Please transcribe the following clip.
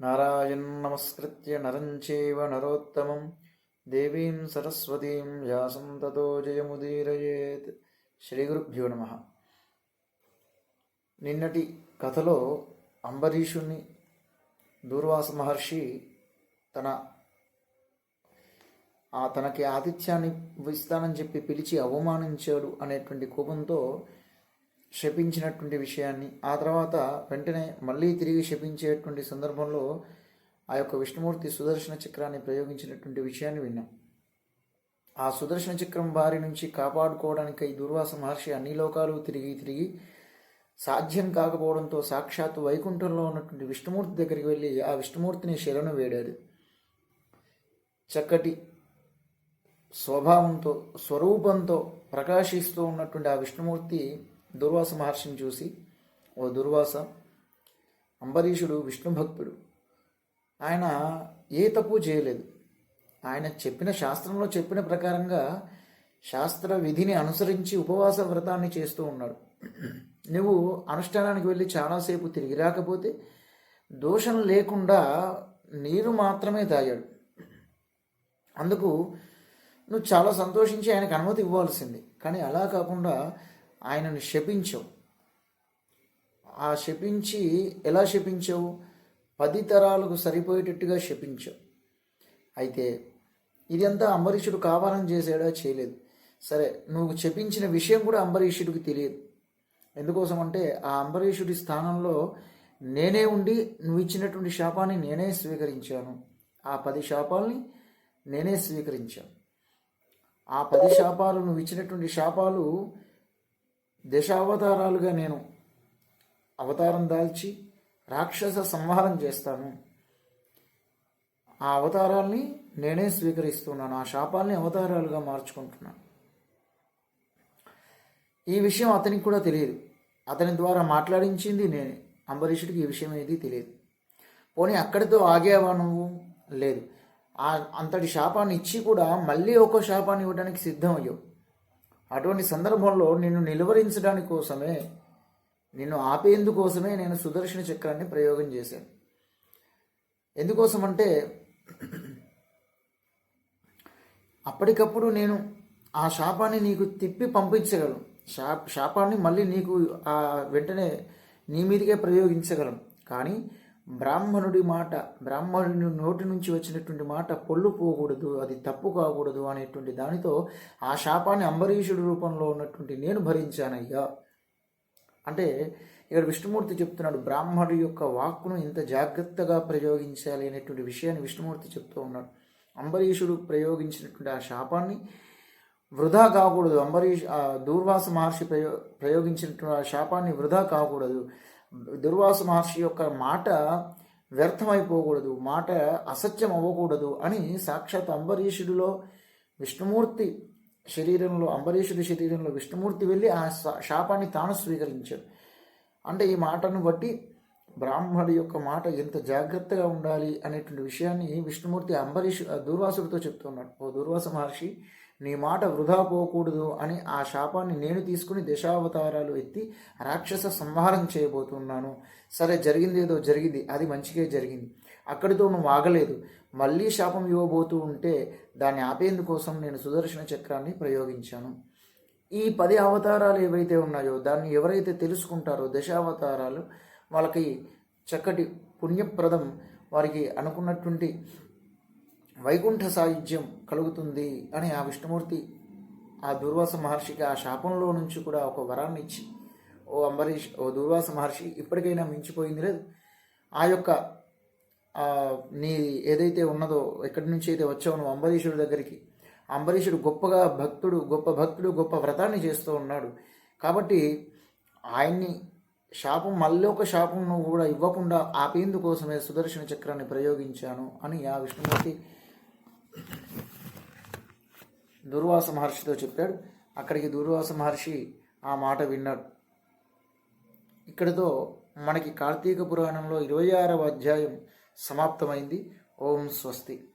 నారాయణ నమస్కృత్య నరం చైవ నరోత్తమం. దేవీం సరస్వతీం వ్యాసం తతో జయముదీరయేత్. శ్రీ గురుభ్యో నమ. నిన్నటి కథలో అంబరీషుణ్ణి దూర్వాస మహర్షి తన ఆ తనకి ఆతిథ్యాన్ని ఇస్తానని చెప్పి పిలిచి అవమానించాడు అనేటువంటి కోపంతో శపించినటువంటి విషయాన్ని ఆ తర్వాత వెంటనే మళ్ళీ తిరిగి శపించేటువంటి సందర్భంలో ఆ యొక్క విష్ణుమూర్తి సుదర్శన చక్రాన్ని ప్రయోగించినటువంటి విషయాన్ని విన్నాం. ఆ సుదర్శన చక్రం బారి నుంచి కాపాడుకోవడానికై దుర్వాస మహర్షి అన్ని లోకాలు తిరిగి తిరిగి సాధ్యం కాకపోవడంతో సాక్షాత్తు వైకుంఠంలో ఉన్నటువంటి విష్ణుమూర్తి దగ్గరికి వెళ్ళి ఆ విష్ణుమూర్తిని శరణు వేడాడు చక్కటి స్వభావంతో స్వరూపంతో ప్రకాశిస్తూ ఉన్నటువంటి ఆ విష్ణుమూర్తి దుర్వాస మహర్షిని చూసి ఓ దుర్వాస అంబరీషుడు విష్ణు భక్తుడు. ఆయన ఏ తప్పు చేయలేదు. ఆయన చెప్పిన శాస్త్రంలో చెప్పిన ప్రకారంగా శాస్త్ర విధిని అనుసరించి ఉపవాస వ్రతాన్ని చేస్తూ ఉన్నాడు. నువ్వు అనుష్ఠానానికి వెళ్ళి చాలాసేపు తిరిగి రాకపోతే దోషం లేకుండా నీరు మాత్రమే తాగాడు. అందుకు నువ్వు చాలా సంతోషించి ఆయనకు అనుమతి ఇవ్వాల్సింది. కానీ అలా కాకుండా ఆయనను శపించావు. ఆ శపించి ఎలా శపించావు? పది తరాలకు సరిపోయేటట్టుగా శపించావు. అయితే ఇదంతా అంబరీషుడు కావాలని చేసాడా చేయలేదు. సరే నువ్వు చెప్పించిన విషయం కూడా అంబరీషుడికి తెలియదు. ఎందుకోసం అంటే ఆ అంబరీషుడి స్థానంలో నేనే ఉండి నువ్వు ఇచ్చినటువంటి శాపాన్ని నేనే స్వీకరించాను. ఆ పది శాపాలని నేనే స్వీకరించాను. ఆ పది శాపాలు నువ్వు ఇచ్చినటువంటి శాపాలు దశావతారాలుగా నేను అవతారం దాల్చి రాక్షస సంహారం చేస్తాను. ఆ అవతారాల్ని నేనే స్వీకరిస్తున్నాను. ఆ శాపాల్ని అవతారాలుగా మార్చుకుంటున్నాను. ఈ విషయం అతనికి కూడా తెలియదు. అతని ద్వారా మాట్లాడించింది నేనే. అంబరీషుడికి ఈ విషయం ఏది తెలియదు. పోనీ అక్కడితో ఆగేవా నువ్వు లేదు. అంతటి శాపాన్ని ఇచ్చి కూడా మళ్ళీ ఒక శాపాన్ని ఇవ్వడానికి సిద్ధం అయ్యావు అటువంటి సందర్భంలో నిన్ను నిలువరించడానికి కోసమే నిన్ను ఆపేందుకోసమే నేను సుదర్శన చక్రాన్ని ప్రయోగం చేశాను. ఎందుకోసం అంటే అప్పటికప్పుడు నేను ఆ శాపాన్ని నీకు తిప్పి పంపించగలను. శా శాపాన్ని మళ్ళీ నీకు ఆ వెంటనే నీ మీదకే ప్రయోగించగలం కానీ బ్రాహ్మణుడి మాట బ్రాహ్మణుడి నోటి నుంచి వచ్చినటువంటి మాట పొల్లు పోకూడదు అది తప్పు కాకూడదు అనేటువంటి దానితో ఆ శాపాన్ని అంబరీషుడి రూపంలో ఉన్నటువంటి నేను భరించానయ్యా. అంటే ఇక్కడ విష్ణుమూర్తి చెప్తున్నాడు బ్రాహ్మణుడి యొక్క వాక్కును ఇంత జాగ్రత్తగా ప్రయోగించాలి అనేటువంటి విషయాన్ని విష్ణుమూర్తి చెప్తూ ఉన్నాడు. అంబరీషుడు ప్రయోగించినటువంటి ఆ శాపాన్ని వృధా కాకూడదు అంబరీష్ దూర్వాస మహర్షి ప్రయో ప్రయోగించినటువంటి ఆ శాపాన్ని వృధా కాకూడదు. దుర్వాస మహర్షి యొక్క మాట వ్యర్థమైపోకూడదు మాట అసత్యం అవ్వకూడదు అని సాక్షాత్ అంబరీషుడిలో విష్ణుమూర్తి శరీరంలో అంబరీషుడి శరీరంలో విష్ణుమూర్తి వెళ్ళి ఆ శాపాన్ని తాను స్వీకరించాడు. అంటే ఈ మాటను బట్టి బ్రాహ్మణుడి యొక్క మాట ఎంత జాగ్రత్తగా ఉండాలి అనేటువంటి విషయాన్ని విష్ణుమూర్తి అంబరీష్ దుర్వాసుడితో చెప్తున్నాడు. ఓ దుర్వాస మహర్షి నీ మాట వృధా పోకూడదు అని ఆ శాపాన్ని నేను తీసుకుని దశావతారాలు ఎత్తి రాక్షస సంహారం చేయబోతున్నాను. సరే జరిగింది ఏదో జరిగింది. అది మంచిగా జరిగింది. అక్కడితో నువ్వు ఆగలేదు. మళ్ళీ శాపం ఇవ్వబోతూ ఉంటే దాన్ని ఆపేందుకోసం నేను సుదర్శన చక్రాన్ని ప్రయోగించాను. ఈ పది అవతారాలు ఏవైతే ఉన్నాయో దాన్ని ఎవరైతే తెలుసుకుంటారో దశావతారాలు వాళ్ళకి చక్కటి పుణ్యప్రదం వారికి అనుకున్నటువంటి వైకుంఠ సాయుధ్యం కలుగుతుంది అని ఆ విష్ణుమూర్తి ఆ దుర్వాస మహర్షికి ఆ శాపంలో నుంచి కూడా ఒక వరాన్ని ఇచ్చి ఓ అంబరీష్ ఓ దుర్వాస మహర్షి ఇప్పటికైనా మించిపోయింది లేదు. ఆ యొక్క నీ ఏదైతే ఉన్నదో ఎక్కడి నుంచి అయితే వచ్చావు నువ్వు అంబరీషుడి దగ్గరికి. అంబరీషుడు గొప్పగా భక్తుడు గొప్ప భక్తుడు గొప్ప వ్రతాన్ని చేస్తూ ఉన్నాడు. కాబట్టి ఆయన్ని శాపం మళ్ళీ ఒక శాపం నువ్వు కూడా ఇవ్వకుండా ఆపేందుకోసమే సుదర్శన చక్రాన్ని ప్రయోగించాను అని ఆ విష్ణుమూర్తి దుర్వాస మహర్షితో చెప్పాడు. అక్కడికి దుర్వాస మహర్షి ఆ మాట విన్నాడు. ఇక్కడితో మనకి కార్తీక పురాణంలో ఇరవై ఆరవ అధ్యాయం సమాప్తమైంది. ఓం స్వస్తి.